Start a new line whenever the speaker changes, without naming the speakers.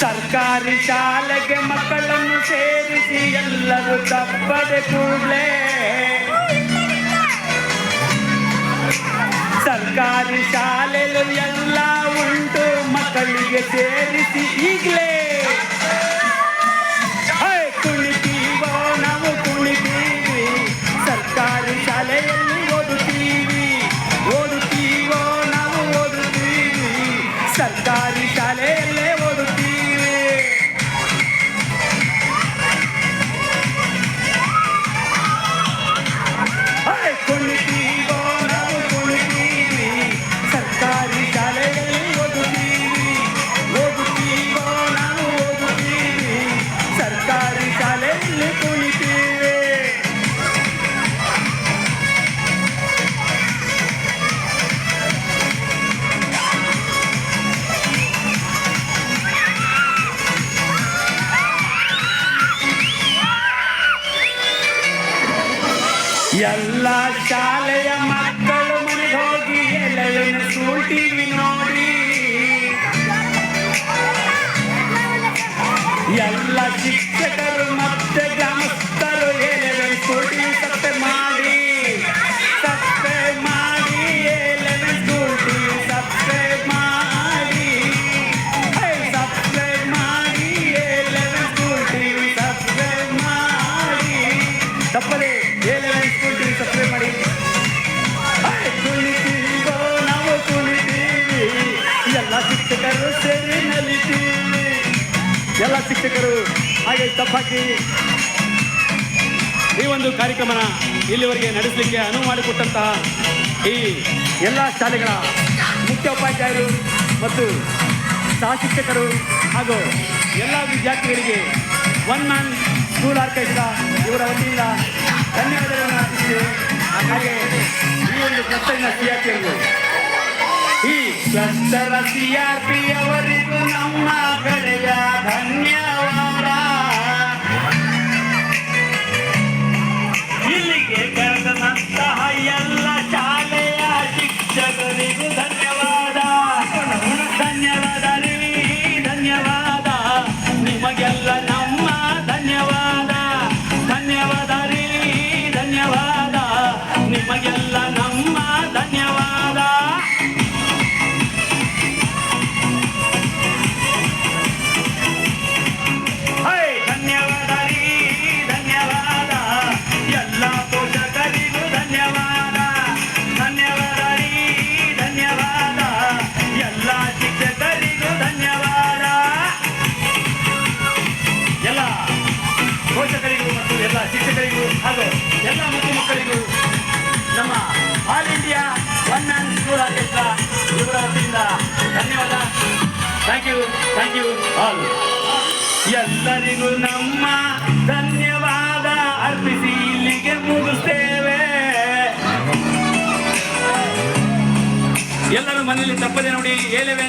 ಸರ್ಕಾರಿ ಶಾಲೆಗೆ ಮಕ್ಕಳನ್ನು ಸೇರಿಸಿ ಎಲ್ಲರೂ ತಪ್ಪದೆ ಕೂಡಲೇ. ಸರ್ಕಾರಿ ಶಾಲೆಯಲ್ಲಿ ಎಲ್ಲ ಉಂಟು ಮಕ್ಕಳಿಗೆ ಸೇರಿಸಿ ಈಗಲೇ. ಎಲ್ಲ ಶಾಲೆಯ ಮಕ್ಕಳು ಮನೆಗೆ ಹೋಗಿ ಎಲ್ಲವನ್ನು ಸ್ಕೂಲ್ ಶಿಕ್ಷಕರು ಸೇರಿ ನಲಿತೀವಿ. ಎಲ್ಲ ಶಿಕ್ಷಕರು ಹಾಗೆ ತಪ್ಪಾಕಿ ಈ ಒಂದು ಕಾರ್ಯಕ್ರಮನ ಇಲ್ಲಿವರೆಗೆ ನಡೆಸಲಿಕ್ಕೆ ಅನುವು ಮಾಡಿಕೊಟ್ಟಂತಹ ಈ ಎಲ್ಲ ಶಾಲೆಗಳ ಮುಖ್ಯ ಉಪಾಧ್ಯಾಯರು ಮತ್ತು ಸಹ ಶಿಕ್ಷಕರು ಹಾಗೂ ಎಲ್ಲ ವಿದ್ಯಾರ್ಥಿಗಳಿಗೆ ಒನ್ ಮ್ಯಾನ್ ಸ್ಕೂಲ್ ಆರ್ಕೆಸ್ಟ್ರಾ ಇವರ ವತಿಯಿಂದ ಧನ್ಯವಾದಗಳನ್ನು ಹಾಗೆ ಈ ಒಂದು ಕ್ಲಸ್ಟರ್ನ ಸಿಆರ್ಪಿಯವರಿಗೂ ಈ ಕ್ಲಸ್ಟರ್ ಸಿಆರ್ಪಿ ಅವರಿಗೂ ನಮ್ಮ ಕಡೆಯ ಮತ್ತು ಎಲ್ಲ ಶಿಕ್ಷಕರಿಗೂ ಹಾಗೂ ಎಲ್ಲ ಮಕ್ಕಳು ಮಕ್ಕಳಿಗೂ ನಮ್ಮ all India one man school ಧನ್ಯವಾದ. Thank you thank you all ಎಲ್ಲರಿಗೂ ನಮ್ಮ ಧನ್ಯವಾದ. ಅರ್ಪಿಸಿ ಇಲ್ಲಿಗೆ ಮುಗಿಸ್ತೇವೆ. ಎಲ್ಲರೂ ಮನೆಯಲ್ಲಿ ತಪ್ಪದೆ ನೋಡಿ ಏಳೆವೆ